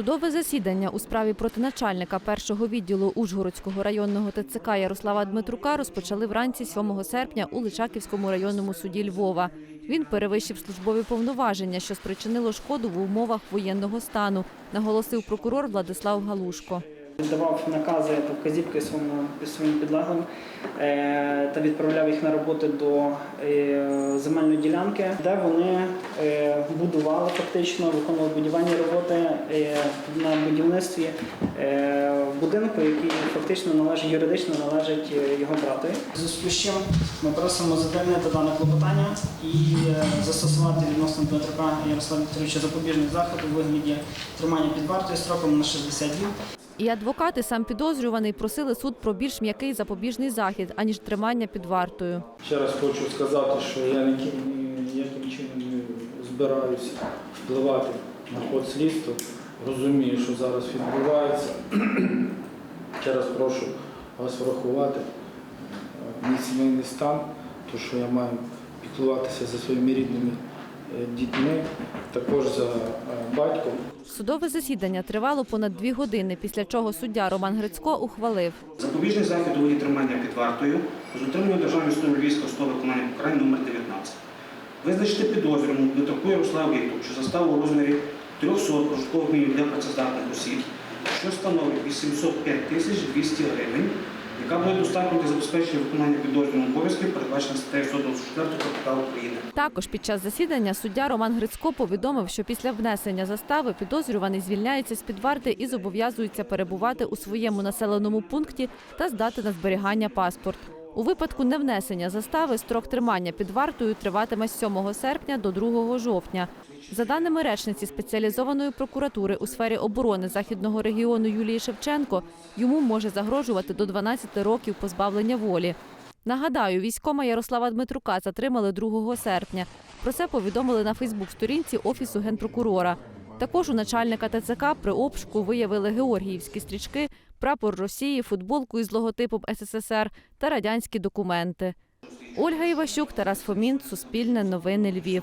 Судове засідання у справі проти начальника першого відділу Ужгородського районного ТЦК Ярослава Дмитрука розпочали вранці 7 серпня у Личаківському районному суді Львова. Він перевищив службові повноваження, що спричинило шкоду в умовах воєнного стану, наголосив прокурор Владислав Галушко. Віддавав накази та вказівки своїм підлеглим е, та відправляв їх на роботи до е, земельної ділянки, де вони е, будували фактично, виконували будівельні роботи на будівництві будинку, який фактично належить юридично належить його братові. В Зв'язку з чим ми просимо задовольнити дане клопотання і застосувати відносно Дмитрука Ярослава Вікторовича запобіжний заход у вигляді тримання під вартою строком на 60 днів. І адвокати сам підозрюваний просили суд про більш м'який запобіжний захід, аніж тримання під вартою. Ще раз хочу сказати, що я ніким, ніяким чином не збираюся впливати на ход слідства. Розумію, що зараз відбувається. Ще раз прошу вас врахувати е, мій сімейний стан, то що я маю піклуватися за своїми рідними дітьми, також за е, батьком. Судове засідання тривало понад дві години, після чого суддя Роман Грицько ухвалив. Запобіжний захід у виді тримання під вартою з отримання Державної служби Львівського слова виконання покарань номер 19. Визначити підозрювану Дмитруку Ярославу Вікторовичу заставу у розмірі 300 прожиткових мінімумів для працездатних осіб, що становить 805 тисяч 200 гривень, яка буде достатньо для забезпечення виконання підозрюваних обов'язків, передбачених статтею 124 КПК України. Також під час засідання суддя Роман Грицько повідомив, що після внесення застави підозрюваний звільняється з під варти і зобов'язується перебувати у своєму населеному пункті та здати на зберігання паспорт. У випадку невнесення застави строк тримання під вартою триватиме з 7 серпня до 2 жовтня. За даними речниці спеціалізованої прокуратури у сфері оборони західного регіону Юлії Шевченко, йому може загрожувати до 12 років позбавлення волі. Нагадаю, військома Ярослава Дмитрука затримали 2 серпня. Про це повідомили на Фейсбук-сторінці Офісу генпрокурора. Також у начальника ТЦК при обшуку виявили георгіївські стрічки, прапор Росії, футболку із логотипом СССР та радянські документи. Ольга Іващук, Тарас Фомін, Суспільне новини Львів.